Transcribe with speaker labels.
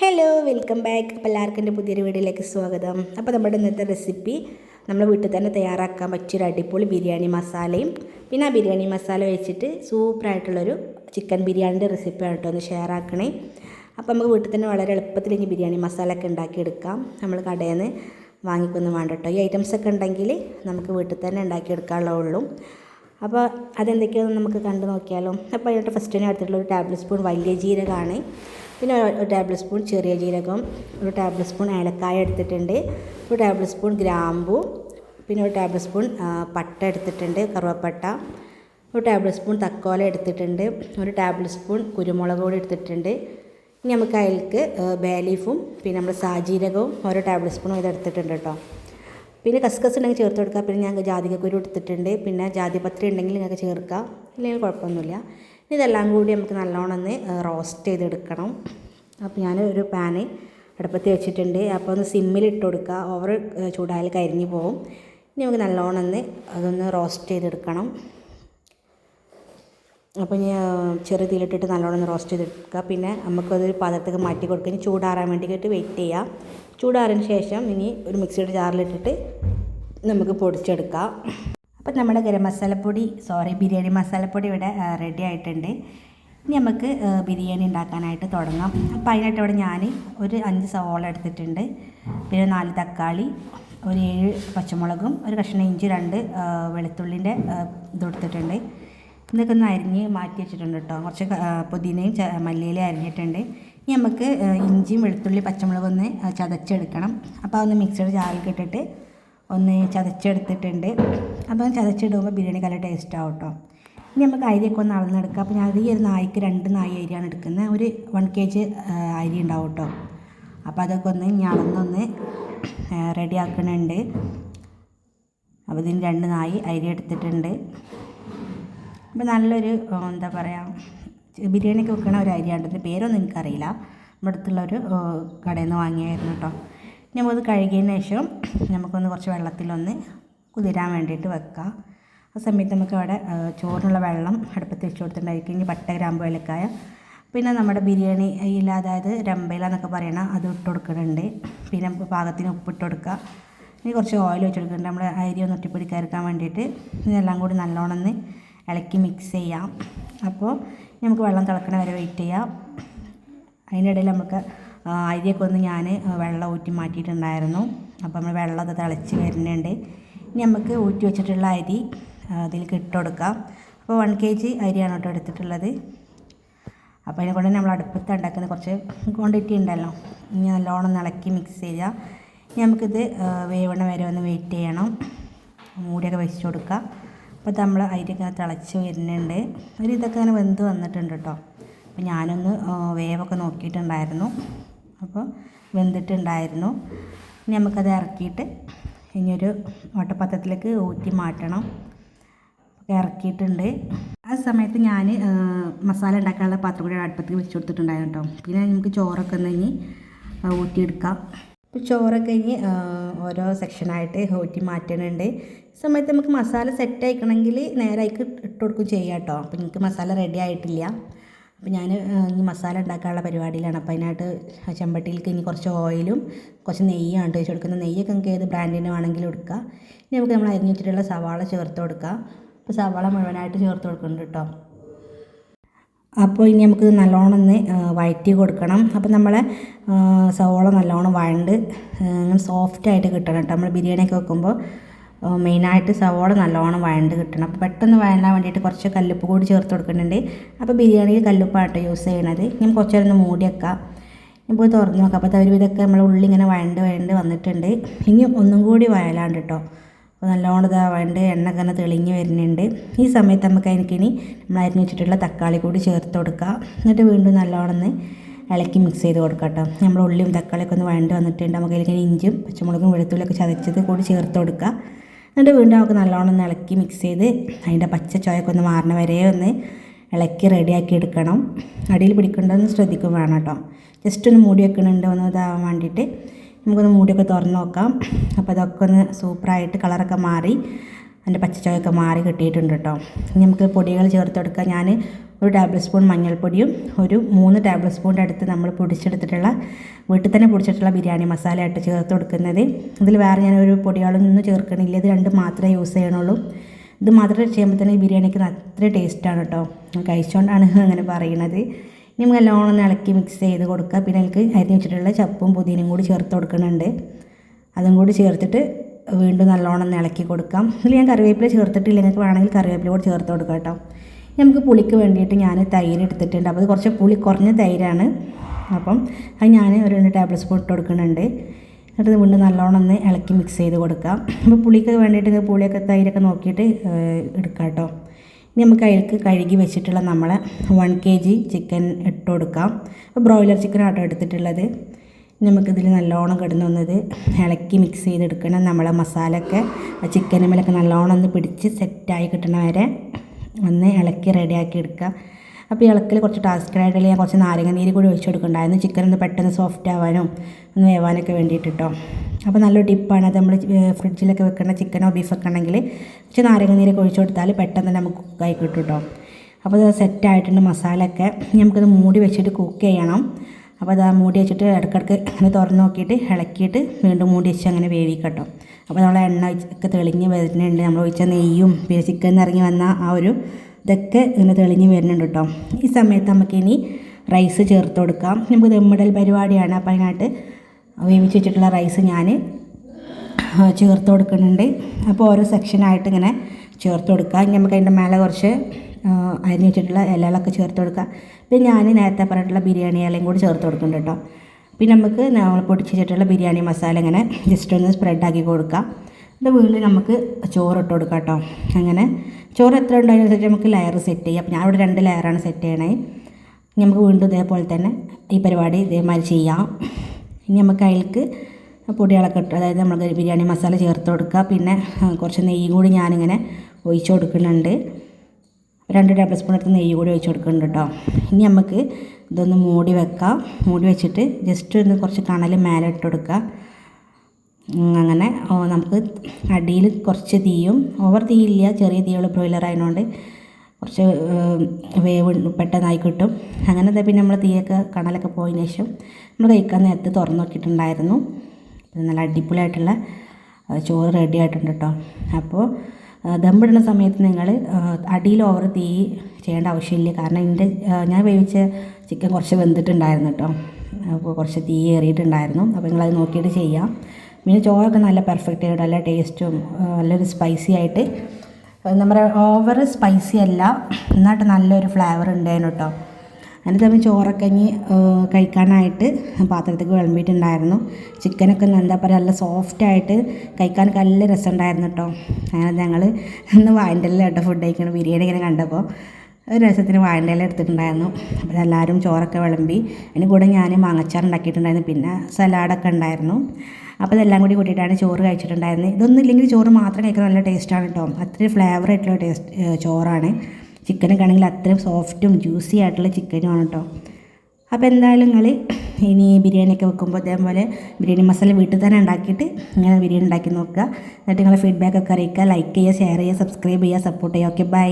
Speaker 1: Hello welcome back അപ്പോൾ എല്ലാവർക്കും എന്റെ പുതിയൊരു വീഡിയോയിലേക്ക് സ്വാഗതം. അപ്പോൾ നമ്മുടെ ഇന്നത്തെ റെസിപ്പി നമ്മൾ വീട്ടിൽ തന്നെ തയ്യാറാക്കാൻ പറ്റിയൊരു അടിപൊളി ബിരിയാണി മസാലയും. പിന്നെ ആ ബിരിയാണി മസാല വെച്ചിട്ട് സൂപ്പറായിട്ടുള്ളൊരു ചിക്കൻ ബിരിയാണിന്റെ റെസിപ്പിയാണ് കേട്ടോ ഒന്ന് ഷെയർ ആക്കണേ. അപ്പോൾ നമുക്ക് വീട്ടിൽ തന്നെ വളരെ എളുപ്പത്തിൽ ഇനി ബിരിയാണി മസാല ഒക്കെ ഉണ്ടാക്കിയെടുക്കാം. നമ്മൾ കടയിൽ നിന്ന് വാങ്ങിക്കൊന്നും വേണ്ട കേട്ടോ. ഈ ഐറ്റംസ് ഒക്കെ ഉണ്ടെങ്കിൽ നമുക്ക് വീട്ടിൽ തന്നെ ഉണ്ടാക്കിയെടുക്കാനുള്ളൂ അപ്പോൾ അതെന്തൊക്കെയാണെന്ന് നമുക്ക് കണ്ടു നോക്കിയാലോ. അപ്പോൾ അതിനായിട്ട് ഫസ്റ്റ് തന്നെ എടുത്തിട്ടുള്ള ഒരു ടേബിൾ സ്പൂൺ വലിയ ജീരകമാണ്. പിന്നെ ഒരു ടേബിൾ സ്പൂൺ ചെറിയ ജീരകം ഒരു ടേബിൾ സ്പൂൺ ഏലക്കായ എടുത്തിട്ടുണ്ട് ഒരു ടേബിൾ സ്പൂൺ ഗ്രാമ്പു പിന്നെ ഒരു ടേബിൾ സ്പൂൺ പട്ട എടുത്തിട്ടുണ്ട് കറുവപ്പട്ട ഒരു ടേബിൾ സ്പൂൺ തക്കോല എടുത്തിട്ടുണ്ട് ഒരു ടേബിൾ സ്പൂൺ കുരുമുളക് പൊടി എടുത്തിട്ടുണ്ട്. ഇനി നമുക്ക് അതിലേക്ക് ബേലീഫും പിന്നെ നമ്മൾ സാജീരകവും ഓരോ ടേബിൾ സ്പൂണും ഇത് എടുത്തിട്ടുണ്ട് കേട്ടോ. പിന്നെ കസ്കസ് ഉണ്ടെങ്കിൽ ചേർത്ത് കൊടുക്കുക പിന്നെ ഞാൻ ജാതികക്കുരു എടുത്തിട്ടുണ്ട്. പിന്നെ ജാതിപത്രി ഉണ്ടെങ്കിൽ നിങ്ങൾക്ക് ചേർക്കാം. ഇല്ലെങ്കിൽ കുഴപ്പമൊന്നുമില്ല. ഇതെല്ലാം കൂടി നമുക്ക് നല്ലോണം ഒന്ന് റോസ്റ്റ് ചെയ്തെടുക്കണം. അപ്പോൾ ഞാൻ ഒരു പാന് അടുപ്പത്ത് വെച്ചിട്ടുണ്ട്. അപ്പോൾ ഒന്ന് സിമ്മിൽ ഇട്ട് കൊടുക്കുക. ഓവർ ചൂടായാൽ കരിഞ്ഞു പോകും ഇനി നമുക്ക് നല്ലോണം ഒന്ന് അതൊന്ന് റോസ്റ്റ് ചെയ്തെടുക്കണം. അപ്പോൾ ഞാൻ ചെറിയ തീയിലിട്ടിട്ട് നല്ലോണം ഒന്ന് റോസ്റ്റ് ചെയ്തെടുക്കുക. പിന്നെ നമുക്കതൊരു പാത്രത്തേക്ക് മാറ്റി കൊടുക്കുക. ഇനി ചൂടാറാൻ വേണ്ടിയിട്ട് വെയിറ്റ് ചെയ്യുക. ചൂടാറിന് ശേഷം ഇനി ഒരു മിക്സിയുടെ ജാറിലിട്ടിട്ട് നമുക്ക് പൊടിച്ചെടുക്കാം. അപ്പോൾ നമ്മുടെ ഗരം മസാലപ്പൊടി സോറി ബിരിയാണി മസാലപ്പൊടി ഇവിടെ റെഡി ആയിട്ടുണ്ട്. ഇനി നമുക്ക് ബിരിയാണി ഉണ്ടാക്കാനായിട്ട് തുടങ്ങാം. അപ്പോൾ അതിനായിട്ട് ഇവിടെ ഞാൻ ഒരു അഞ്ച് സവോള എടുത്തിട്ടുണ്ട്. പിന്നെ നാല് തക്കാളി ഒരു ഏഴ് പച്ചമുളകും ഒരു കഷ്ണം ഇഞ്ചി രണ്ട് വെളുത്തുള്ളിന്റെ ഇത് ഇതെടുത്തിട്ടുണ്ട് ഇതൊക്കെ ഒന്ന് അരിഞ്ഞ് മാറ്റി വെച്ചിട്ടുണ്ട് കേട്ടോ. കുറച്ച് പുതിനയും മല്ലിയിലയും അരിഞ്ഞിട്ടുണ്ട്. ഇനി നമുക്ക് ഇഞ്ചിയും വെളുത്തുള്ളി പച്ചമുളകും ഒന്ന് ചതച്ചെടുക്കണം. അപ്പോൾ അതൊന്ന് മിക്സിയുടെ ജാറിൽ ഇട്ടിട്ട് ഒന്ന് ചതച്ചെടുത്തിട്ടുണ്ട്. അപ്പോൾ ചതച്ചിടുമ്പോൾ ബിരിയാണി നല്ല ടേസ്റ്റ് ആവും കേട്ടോ ഇനി നമുക്ക് അരിയൊക്കെ ഒന്ന് അളന്നെടുക്കാം അപ്പോൾ ഞാൻ ഈ ഒരു നായ്ക്ക് രണ്ട് നായി അരിയാണ് എടുക്കുന്നത്. ഒരു വൺ കെ ജി അരി ഉണ്ടാവും കേട്ടോ അപ്പോൾ അതൊക്കെ ഒന്ന് ഇനി അളന്നൊന്ന് റെഡി ആക്കുന്നുണ്ട് അപ്പോൾ ഇതിന് രണ്ട് നായി അരി എടുത്തിട്ടുണ്ട്. അപ്പോൾ നല്ലൊരു എന്താ പറയുക ബിരിയാണിക്ക് വെക്കണ ഒരു അരിയാണ്. പേരൊന്നും എനിക്കറിയില്ല. നമ്മുടെ അടുത്തുള്ള ഒരു കടയിൽ നിന്ന് വാങ്ങിയായിരുന്നു കേട്ടോ. നമുക്കത് കഴുകിയതിന് ശേഷം നമുക്കൊന്ന് കുറച്ച് വെള്ളത്തിലൊന്ന് കുതിരാൻ വേണ്ടിയിട്ട് വെക്കാം. ആ സമയത്ത് നമുക്ക് അവിടെ ആ, ചോറിനുള്ള വെള്ളം അടുപ്പത്ത് വെച്ച് കൊടുത്തിട്ടുണ്ടായിരിക്കും. ഇനി പട്ട ഗ്രാമ്പ് ഏലക്കായ പിന്നെ നമ്മുടെ ബിരിയാണി ഇല അതായത് രമ്പയില എന്നൊക്കെ പറയണ അത് ഇട്ട് കൊടുക്കുന്നുണ്ട് പിന്നെ പാകത്തിന് ഉപ്പിട്ട് കൊടുക്കുക ഇനി കുറച്ച് ഓയിൽ വെച്ച് കൊടുക്കുന്നുണ്ട് നമ്മൾ അരി ഒന്ന് ഒട്ടിപ്പിടിക്കാതിരിക്കാൻ വേണ്ടിയിട്ട് ഇതെല്ലാം കൂടി നല്ലോണം ഒന്ന് ഇളക്കി മിക്സ് ചെയ്യാം. അപ്പോൾ നമുക്ക് വെള്ളം തിളക്കണ വരെ വെയിറ്റ് ചെയ്യാം. അതിനിടയിൽ നമുക്ക് അരിയൊക്കെ ഒന്ന് ഞാൻ വെള്ളം ഊറ്റി മാറ്റിയിട്ടുണ്ടായിരുന്നു. അപ്പോൾ നമ്മൾ വെള്ളം അത് തിളച്ച് വരുന്നുണ്ട്. ഇനി നമുക്ക് ഊറ്റി വെച്ചിട്ടുള്ള അരി അതിൽ ഇട്ട് അപ്പോൾ വൺ കെ ജി അരിയാണ് കേട്ടോ എടുത്തിട്ടുള്ളത്. അപ്പോൾ അതിനെ കൊണ്ട് നമ്മൾ അടുപ്പത്ത് ഉണ്ടാക്കുന്ന കുറച്ച് ക്വാണ്ടിറ്റി ഉണ്ടല്ലോ. ഇനി നല്ലോണം ഇളക്കി മിക്സ് ചെയ്യുക. ഇനി നമുക്കിത് വേവണ വരെ ഒന്ന് വെയിറ്റ് ചെയ്യണം. മൂടിയൊക്കെ വെച്ച് കൊടുക്കുക. അപ്പോൾ നമ്മൾ അരിയൊക്കെ തിളച്ച് വരുന്നുണ്ട്. ഒരു ഇതൊക്കെ അങ്ങനെ വെന്ത് വന്നിട്ടുണ്ട് കേട്ടോ. അപ്പോൾ ഞാനൊന്ന് വേവൊക്കെ നോക്കിയിട്ടുണ്ടായിരുന്നു. അപ്പോൾ വെന്തിട്ടുണ്ടായിരുന്നു. ഇനി നമുക്കത് ഇറക്കിയിട്ട് ഇനിയൊരു ഓട്ടപ്പത്രത്തിലേക്ക് ഊറ്റി മാറ്റണം. ഇറക്കിയിട്ടുണ്ട്. ആ സമയത്ത് ഞാൻ മസാല ഉണ്ടാക്കാനുള്ള പാത്രം കൂടി അടുപ്പത്ത് വെച്ച് കൊടുത്തിട്ടുണ്ടായിരുന്നു കേട്ടോ. പിന്നെ നമുക്ക് ചോറൊക്കെ ഒന്ന് ഇനി ഊറ്റിയെടുക്കാം. ഇപ്പോൾ ചോറൊക്കെ ഇനി ഓരോ സെക്ഷനായിട്ട് ഊറ്റി മാറ്റണുണ്ട്. സമയത്ത് നമുക്ക് മസാല സെറ്റ് ആയിക്കണമെങ്കിൽ നേരെ ഇട്ട് കൊടുക്കും ചെയ്യാം കേട്ടോ. അപ്പോൾ നിങ്ങൾക്ക് മസാല റെഡി ആയിട്ടില്ല. അപ്പോൾ ഞാൻ ഈ മസാല ഉണ്ടാക്കാനുള്ള പരിപാടിയിലാണ്. അപ്പോൾ അതിനായിട്ട് ചെമ്പട്ടിയിലേക്ക് ഇനി കുറച്ച് ഓയിലും കുറച്ച് നെയ്യാണ് വെച്ച് കൊടുക്കുന്നത്. നെയ്യൊക്കെ നമുക്ക് ഏത് ബ്രാൻഡിന് വേണമെങ്കിലും എടുക്കാം. ഇനി നമുക്ക് നമ്മൾ അരിഞ്ഞ് വെച്ചിട്ടുള്ള സവാള ചേർത്ത് കൊടുക്കുക അപ്പോൾ സവാള മുഴുവനായിട്ട് ചേർത്ത് കൊടുക്കുന്നുണ്ട് കേട്ടോ. അപ്പോൾ ഇനി നമുക്ക് നല്ലോണം ഒന്ന് വഴറ്റി കൊടുക്കണം. അപ്പോൾ നമ്മളെ സവോള നല്ലോണം വഴണ്ട് അങ്ങനെ സോഫ്റ്റായിട്ട് കിട്ടണം കേട്ടോ. നമ്മൾ ബിരിയാണിയൊക്കെ വെക്കുമ്പോൾ മെയിനായിട്ട് സവോള നല്ലോണം വഴണ്ട് കിട്ടണം. അപ്പോൾ പെട്ടെന്ന് വഴണ്ടാൻ വേണ്ടിയിട്ട് കുറച്ച് കല്ലുപ്പ് കൂടി ചേർത്ത് കൊടുക്കുന്നുണ്ട്. അപ്പോൾ ബിരിയാണിയിൽ കല്ലുപ്പാട്ടോ യൂസ് ചെയ്യണത്. ഞാൻ കുറച്ച് നേരം ഒന്ന് മൂടി വെക്കാം. ഇപ്പോൾ തുറന്ന് നോക്കാം. അപ്പോൾ തവര് വിധമൊക്കെ നമ്മൾ ഉള്ളി ഇങ്ങനെ വഴണ്ട് വഴണ്ട് വന്നിട്ടുണ്ട്. ഇനി ഒന്നും കൂടി വയലാണ്ട് കേട്ടോ അപ്പോൾ നല്ലോണം ഇതാ വഴണ്ട് എണ്ണ ഒക്കെ തെളിഞ്ഞ് വരുന്നുണ്ട്. ഈ സമയത്ത് നമുക്ക് അതിനക്കിനി നമ്മൾ അരിഞ്ഞ് വെച്ചിട്ടുള്ള തക്കാളി കൂടി ചേർത്ത് കൊടുക്കുക എന്നിട്ട് വീണ്ടും നല്ലോണം ഇളക്കി മിക്സ് ചെയ്ത് കൊടുക്കാം കേട്ടോ നമ്മൾ ഉള്ളിയും തക്കാളിയൊക്കെ ഒന്ന് വഴണ്ട് വന്നിട്ടുണ്ട്. നമുക്ക് അതിലേക്ക് ഇഞ്ചും പച്ചമുളകും വെളുത്തുള്ളിയൊക്കെ ചതച്ചത് കൂടി ചേർത്ത് കൊടുക്കുക എന്നിട്ട് വീണ്ടും നമുക്ക് നല്ലോണം ഒന്ന് ഇളക്കി മിക്സ് ചെയ്ത് അതിന്റെ പച്ച ചോയൊക്കെ ഒന്ന് മാറണ വരെ ഒന്ന് ഇളക്കി റെഡിയാക്കി എടുക്കണം. അടിയിൽ പിടിക്കേണ്ടതെന്ന് ശ്രദ്ധിക്കും വേണം കേട്ടോ ജസ്റ്റ് ഒന്ന് മൂടി വെക്കണുണ്ട് ഒന്ന് ഇതാവാൻ വേണ്ടിയിട്ട് നമുക്കൊന്ന് മൂടിയൊക്കെ തുറന്ന് നോക്കാം. അപ്പോൾ അതൊക്കെ ഒന്ന് സൂപ്പറായിട്ട് കളറൊക്കെ മാറി അതിന്റെ പച്ചച്ചോയൊക്കെ മാറി കിട്ടിയിട്ടുണ്ട് കേട്ടോ ഇനി നമുക്ക് പൊടികൾ ചേർത്ത് കൊടുക്കാം. ഞാൻ ഒരു ടേബിൾ സ്പൂൺ മഞ്ഞൾപ്പൊടിയും ഒരു മൂന്ന് ടേബിൾ സ്പൂണിന്റെ അടുത്ത് നമ്മൾ പൊടിച്ചെടുത്തിട്ടുള്ള വീട്ടിൽ തന്നെ പൊടിച്ചിട്ടുള്ള ബിരിയാണി മസാല ചേർത്ത് കൊടുക്കുന്നത്. ഇതിൽ വേറെ ഞാനൊരു നിന്ന് ചേർക്കണില്ല. ഇത് രണ്ട് മാത്രമേ യൂസ് ചെയ്യണുള്ളൂ. ഇത് മാത്രം ചെയ്യുമ്പോൾ തന്നെ ബിരിയാണിക്ക് അത്ര ടേസ്റ്റാണ് കേട്ടോ കഴിച്ചുകൊണ്ടാണ് അങ്ങനെ പറയണത്. ഇനി നമുക്ക് നല്ലോണം ഒന്ന് ഇളക്കി മിക്സ് ചെയ്ത് കൊടുക്കുക. പിന്നെ എനിക്ക് അരിഞ്ഞ് വെച്ചിട്ടുള്ള ചപ്പും പുതിനയും കൂടി ചേർത്ത് കൊടുക്കുന്നുണ്ട്. അതും കൂടി ചേർത്തിട്ട് വീണ്ടും നല്ലോണം ഇളക്കി കൊടുക്കാം. ഇതിൽ ഞാൻ കറിവേപ്പില ചേർത്തിട്ടില്ല. നിങ്ങൾക്ക് വേണമെങ്കിൽ കറിവേപ്പില കൂടി ചേർത്ത് കൊടുക്കാം കേട്ടോ നമുക്ക് പുളിക്ക് വേണ്ടിയിട്ട് ഞാൻ തൈര് എടുത്തിട്ടുണ്ട്. അപ്പോൾ അത് കുറച്ച് പുളി കുറഞ്ഞ തൈരാണ്. അപ്പം അത് ഞാൻ ഒരു രണ്ട് ടേബിൾ സ്പൂൺ ഇട്ട് കൊടുക്കുന്നുണ്ട്. എന്നിട്ട് വീണ്ടും നല്ലോണം ഒന്ന് ഇളക്കി മിക്സ് ചെയ്ത് കൊടുക്കാം. അപ്പോൾ പുളിക്ക് വേണ്ടിയിട്ട് പുളിയൊക്കെ തൈരൊക്കെ നോക്കിയിട്ട് എടുക്കാം കേട്ടോ. ഇനി നമുക്ക് അതിലേക്ക് കഴുകി വെച്ചിട്ടുള്ള നമ്മളെ വൺ കെ ജി ചിക്കൻ ഇട്ട് കൊടുക്കാം. അപ്പോൾ ബ്രോയിലർ ചിക്കനാട്ടോ എടുത്തിട്ടുള്ളത്. ഇനി നമുക്കിതിൽ നല്ലോണം കിടന്നുവന്നത് ഇളക്കി മിക്സ് ചെയ്തെടുക്കണം നമ്മളെ മസാലയൊക്കെ. ചിക്കൻ ചിക്കന് മേലൊക്കെ നല്ലോണം ഒന്ന് പിടിച്ച് സെറ്റായി കിട്ടണ വരെ. ഒന്ന് ഇളക്കി റെഡിയാക്കി എടുക്കുക. അപ്പോൾ ഈ ഇളക്കിൽ കുറച്ച് ടാസ്ക്കായിട്ട് ഞാൻ കുറച്ച് നാരങ്ങ നീര് കൂടി ഒഴിച്ചു കൊടുക്കണ്ടായിരുന്നു ചിക്കൻ ഒന്ന് പെട്ടെന്ന് സോഫ്റ്റ് ആവാനും ഒന്ന് വേവാനൊക്കെ വേണ്ടിയിട്ട് കേട്ടോ അപ്പോൾ നല്ലൊരു ടിപ്പാണ് അത് നമ്മൾ ഫ്രിഡ്ജിലൊക്കെ വെക്കുന്ന ചിക്കനോ ബീഫൊക്കെ ഉണ്ടെങ്കിൽ കുറച്ച് നാരങ്ങ നീരൊക്കെ ഒഴിച്ചു കൊടുത്താൽ പെട്ടെന്ന് നമുക്ക് കുക്കായി കിട്ടും കേട്ടോ അപ്പോൾ അത് സെറ്റായിട്ടുണ്ട് മസാലയൊക്കെ നമുക്കത് മൂടി വെച്ചിട്ട് കുക്ക് ചെയ്യണം. അപ്പോൾ അത് മൂടി വെച്ചിട്ട് ഇടയ്ക്കിടയ്ക്ക് അങ്ങനെ തുറന്ന് നോക്കിയിട്ട് ഇളക്കിയിട്ട് വീണ്ടും മൂടി വെച്ച് അങ്ങനെ വേവിക്കട്ടോ. അപ്പോൾ നമ്മൾ എണ്ണ ഒക്കെ തെളിഞ്ഞ് വരുന്നുണ്ട്. നമ്മൾ ഒഴിച്ച നെയ്യും പിന്നെ ചിക്കൻ ഇറങ്ങി വന്ന ആ ഒരു ഇതൊക്കെ ഇങ്ങനെ തെളിഞ്ഞ് വരുന്നുണ്ട് കേട്ടോ. ഈ സമയത്ത് നമുക്കിനി റൈസ് ചേർത്ത് കൊടുക്കാം. നമുക്ക് ദമ്മിടൽ പരിപാടിയാണ്. അപ്പോൾ അതിനായിട്ട് വേവിച്ച് വെച്ചിട്ടുള്ള റൈസ് ഞാൻ ചേർത്ത് കൊടുക്കുന്നുണ്ട്. അപ്പോൾ ഓരോ സെക്ഷനായിട്ട് ഇങ്ങനെ ചേർത്ത് കൊടുക്കുക ഇനി നമുക്ക് അതിന്റെ മേലെ കുറച്ച് അരിഞ്ഞ് വെച്ചിട്ടുള്ള ഇലകളൊക്കെ ചേർത്ത് കൊടുക്കുക പിന്നെ ഞാൻ നേരത്തെ പറഞ്ഞിട്ടുള്ള ബിരിയാണി ഇലയും കൂടി ചേർത്ത് കൊടുക്കുന്നുണ്ട് കേട്ടോ. പിന്നെ നമുക്ക് നമ്മൾ പൊടിച്ചിട്ടുള്ള ബിരിയാണി മസാല ഇങ്ങനെ ജസ്റ്റ് ഒന്ന് സ്പ്രെഡാക്കി കൊടുക്കാം. എന്നിട്ട് വീണ്ടും നമുക്ക് ചോറ് കൊടുക്കാം കേട്ടോ അങ്ങനെ ചോറ് എത്ര ഉണ്ടോ നമുക്ക് ലെയർ സെറ്റ് ചെയ്യാം. ഞാൻ ഇവിടെ രണ്ട് ലെയറാണ് സെറ്റ് ചെയ്യണേ. നമുക്ക് വീണ്ടും ഇതേപോലെ തന്നെ ഈ പരിപാടി ഇതേമാതിരി ചെയ്യാം. ഇനി നമുക്ക് അതിലേക്ക് പൊടികളൊക്കെ ഇട്ട് അതായത് നമ്മൾ ബിരിയാണി മസാല ചേർത്ത് കൊടുക്കുക പിന്നെ കുറച്ച് നെയ്യ് കൂടി ഞാനിങ്ങനെ ഒഴിച്ചു കൊടുക്കുന്നുണ്ട്. രണ്ട് ടേബിൾ സ്പൂൺ എടുത്ത് നെയ്യ് കൂടി ഒഴിച്ചു കൊടുക്കുന്നുണ്ട് കേട്ടോ ഇനി നമുക്ക് ഇതൊന്ന് മൂടി വെക്കാം. മൂടി വെച്ചിട്ട് ജസ്റ്റ് ഒന്ന് കുറച്ച് കണൽ മേലെ ഇട്ട് കൊടുക്കുക. അങ്ങനെ നമുക്ക് അടിയിൽ കുറച്ച് തീയും ഓവർ തീയില്ല ചെറിയ തീയുള്ള ബ്രോയിലർ ആയതുകൊണ്ട് കുറച്ച് വേവ് പെട്ടെന്നായി കിട്ടും. അങ്ങനെ പിന്നെ നമ്മൾ തീയൊക്കെ കണലൊക്കെ പോയതിന് ശേഷം നമ്മൾ കഴിക്കാൻ നേരത്ത് തുറന്ന് നോക്കിയിട്ടുണ്ടായിരുന്നു. നല്ല അടിപൊളിയായിട്ടുള്ള ചോറ് റെഡി ആയിട്ടുണ്ട് കേട്ടോ അപ്പോൾ ആ, ദമ്മിടുന്ന സമയത്ത് നിങ്ങൾ അടിയിൽ ഓവർ തീ ചെയ്യേണ്ട ആവശ്യമില്ല. കാരണം എന്റെ ഞാൻ വേവിച്ച ചിക്കൻ കുറച്ച് വെന്തിട്ടുണ്ടായിരുന്നു കേട്ടോ അപ്പോൾ കുറച്ച് തീ ഏറിയിട്ടുണ്ടായിരുന്നു. അപ്പോൾ നിങ്ങളത് നോക്കിയിട്ട് ചെയ്യാം. പിന്നെ ചോറൊക്കെ നല്ല പെർഫെക്റ്റ് ആയിട്ട് നല്ല ടേസ്റ്റും നല്ലൊരു സ്പൈസി ആയിട്ട് നമ്മുടെ ഓവർ സ്പൈസി അല്ല എന്നിട്ട് നല്ലൊരു ഫ്ലേവർ ഉണ്ടായിരുന്നു കേട്ടോ അതിന് തമ്മിൽ ചോറക്കഞ്ഞി കഴിക്കാനായിട്ട് പാത്രത്തേക്ക് വിളമ്പിയിട്ടുണ്ടായിരുന്നു. ചിക്കനൊക്കെ എന്താ പറയുക നല്ല സോഫ്റ്റായിട്ട് കഴിക്കാനൊക്കെ നല്ല രസമുണ്ടായിരുന്നു കേട്ടോ അങ്ങനെ ഞങ്ങൾ ഇന്ന് വായന്റെ കേട്ടോ ഫുഡ് കഴിക്കണം ബിരിയാണി ഇങ്ങനെ കണ്ടപ്പോൾ ഒരു രസത്തിന് വായന്റെ ഇല എടുത്തിട്ടുണ്ടായിരുന്നു. അപ്പോൾ എല്ലാവരും ചോറൊക്കെ വിളമ്പി അതിന് കൂടെ ഞാൻ മാങ്ങച്ചാർ ഉണ്ടാക്കിയിട്ടുണ്ടായിരുന്നു. പിന്നെ സലാഡൊക്കെ ഉണ്ടായിരുന്നു. അപ്പോൾ ഇതെല്ലാം കൂടി കൂട്ടിയിട്ടാണ് ചോറ് കഴിച്ചിട്ടുണ്ടായിരുന്നത്. ഇതൊന്നും ഇല്ലെങ്കിൽ ചോറ് മാത്രം കഴിക്കാൻ നല്ല ടേസ്റ്റാണ് കേട്ടോ അത്രയും ഫ്ലേവർ ആയിട്ടുള്ള ടേസ്റ്റ് ചോറാണ്. ചിക്കനൊക്കെ ആണെങ്കിൽ അത്രയും സോഫ്റ്റും ജ്യൂസി ആയിട്ടുള്ള ചിക്കനുമാണ് കേട്ടോ. അപ്പോൾ എന്തായാലും നിങ്ങൾ ഇനി ബിരിയാണിയൊക്കെ വെക്കുമ്പോൾ അതേപോലെ ബിരിയാണി മസാല വീട്ടിൽ തന്നെ ഉണ്ടാക്കിയിട്ട് ഇങ്ങനെ ബിരിയാണി ഉണ്ടാക്കി നോക്കുക. എന്നിട്ട് നിങ്ങളെ ഫീഡ്ബാക്ക് ഒക്കെ അറിയിക്കുക. ലൈക്ക് ചെയ്യുക ഷെയർ ചെയ്യുക സബ്സ്ക്രൈബ് ചെയ്യുക സപ്പോർട്ട് ചെയ്യുക. Okay bye